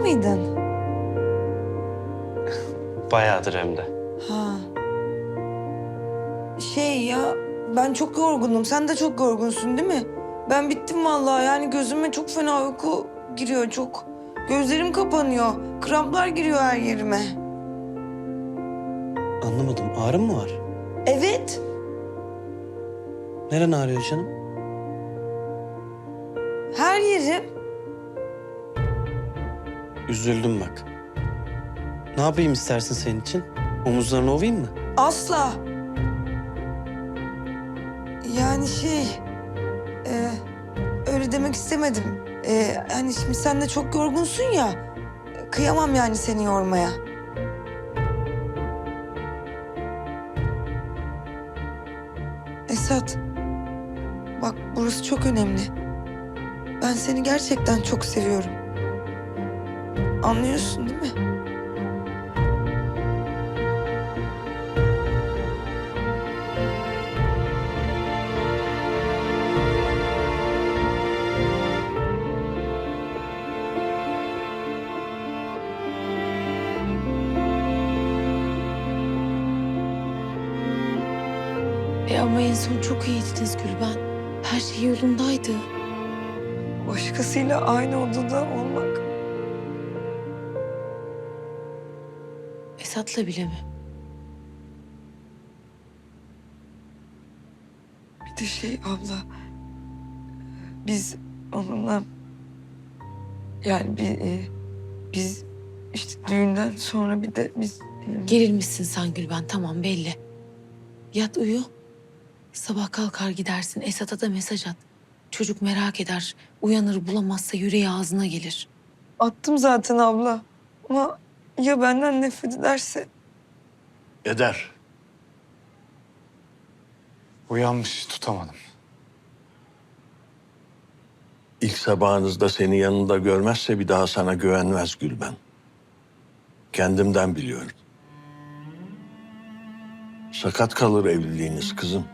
Mıydın? Bayağıdır hem de. Ha. Şey ya ben çok yorgunum. Sen de çok yorgunsun değil mi? Ben bittim vallahi. Yani gözüme çok fena uyku giriyor çok. Gözlerim kapanıyor. Kramplar giriyor her yerime. Anlamadım. Ağrın mı var? Evet. Neren ağrıyor canım? Her yerim. Üzüldüm bak. Ne yapayım istersin senin için? Omuzlarını ovayım mı? Asla. Yani şey... e, öyle demek istemedim. E, hani şimdi sen de çok yorgunsun ya. Kıyamam yani seni yormaya. Esat. Bak burası çok önemli. Ben seni gerçekten çok seviyorum. Anlıyorsun değil mi? E ama en son çok iyiydiniz Gülben. Her şey yolundaydı. Başkasıyla aynı odada olmak Esat'la bile mi? Bir de şey abla, biz onunla yani bir e, biz işte düğünden sonra bir de biz e, Gerilmişsin sen Gülben tamam belli. Yat uyu. Sabah kalkar gidersin Esat'a da mesaj at. Çocuk merak eder. Uyanır bulamazsa yüreği ağzına gelir. attım zaten abla. Ama ya benden nefret ederse Eder. Uyanmış tutamadım. İlk sabahınızda seni yanında görmezse bir daha sana güvenmez Gülben. Kendimden biliyorum. Sakat kalır evliliğiniz kızım.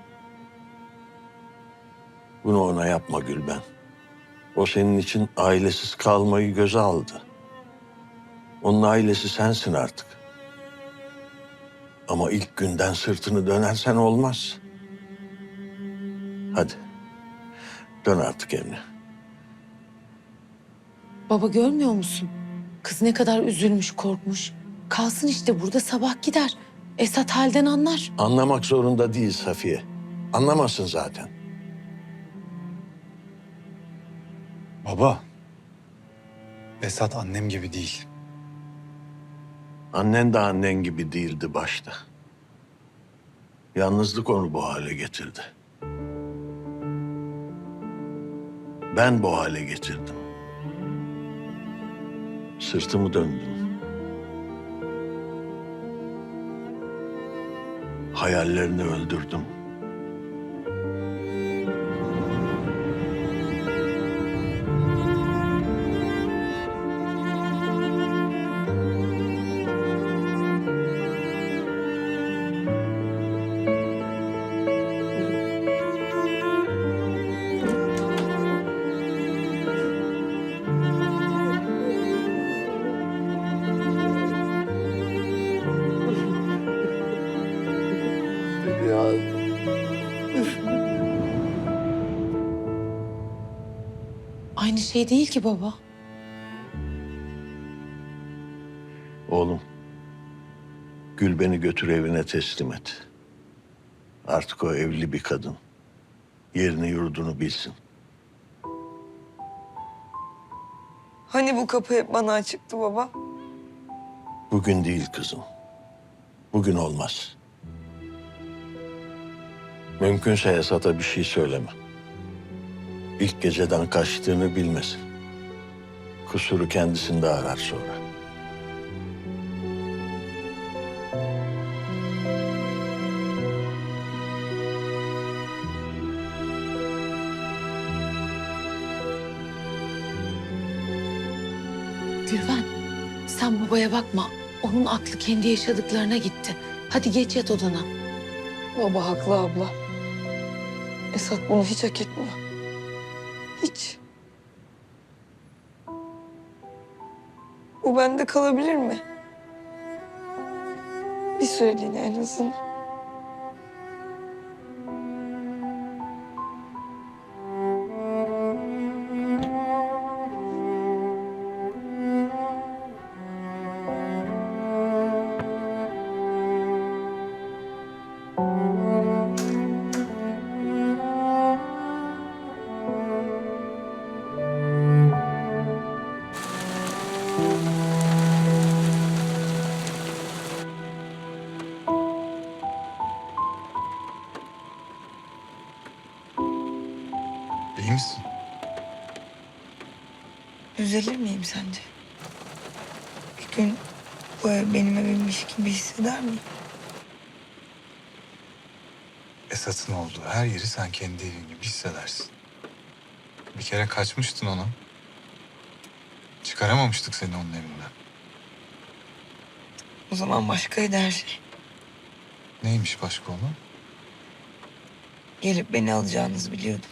Bunu ona yapma Gülben. O senin için ailesiz kalmayı göze aldı. Onun ailesi sensin artık. Ama ilk günden sırtını dönersen olmaz. Hadi. Dön artık evine. Baba görmüyor musun? Kız ne kadar üzülmüş korkmuş. Kalsın işte burada sabah gider. Esat halden anlar. Anlamak zorunda değil Safiye. Anlamasın zaten. Baba. Esat annem gibi değil. Annen de annen gibi değildi başta. Yalnızlık onu bu hale getirdi. Ben bu hale getirdim. Sırtımı döndüm. Hayallerini öldürdüm. Aynı şey değil ki baba. Oğlum, Gül beni götür evine teslim et. Artık o evli bir kadın. Yerini yurdunu bilsin. hani bu kapı hep bana açıktı baba. Bugün değil kızım. Bugün olmaz. Mümkünse Esat'a bir şey söyleme. İlk geceden kaçtığını bilmesin. Kusuru kendisinde arar sonra. Gülben sen babaya bakma. Onun aklı kendi yaşadıklarına gitti. Hadi geç yat odana. Baba haklı abla. Esat bunu hiç hak etmiyor. Bu bende kalabilir mi? Bir süreliğine en azından. İyi misin? Üzülür miyim sence? Bir gün bu ev benim evimmiş gibi hisseder miyim? Esat'ın olduğu her yeri sen kendi evin gibi hissedersin. Bir kere kaçmıştın ona. Çıkaramamıştık seni onun evinden. O zaman başkaydı her şey. Neymiş başka olan? Gelip beni alacağınızı biliyordum.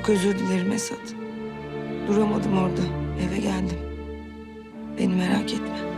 Çok özür dilerim Esat. Duramadım orada. Eve geldim. Beni merak etme.